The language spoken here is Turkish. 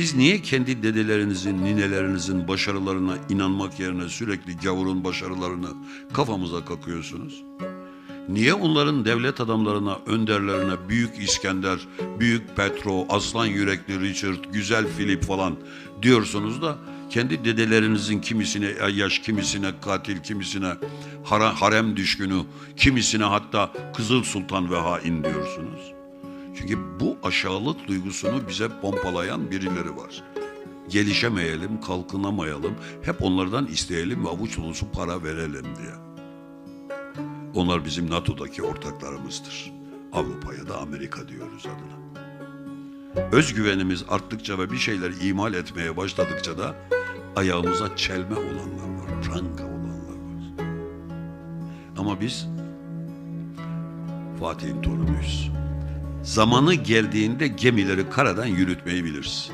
Siz niye kendi dedelerinizin, ninelerinizin başarılarına inanmak yerine sürekli gavurun başarılarını kafamıza kakıyorsunuz? Niye onların devlet adamlarına, önderlerine Büyük İskender, Büyük Petro, Aslan Yürekli Richard, Güzel Filip falan diyorsunuz da kendi dedelerinizin kimisine yaş, kimisine katil, kimisine harem düşkünü, kimisine hatta Kızıl Sultan ve hain diyorsunuz? Çünkü bu aşağılık duygusunu bize pompalayan birileri var. Gelişemeyelim, kalkınamayalım, hep onlardan isteyelim ve avuç dolusu para verelim diye. Onlar bizim NATO'daki ortaklarımızdır. Avrupa'ya da Amerika diyoruz adına. Özgüvenimiz arttıkça ve bir şeyler imal etmeye başladıkça da ayağımıza çelme olanlar var, pranga olanlar var. Ama biz Fatih'in torunuyuz. Zamanı geldiğinde gemileri karadan yürütmeyi biliriz.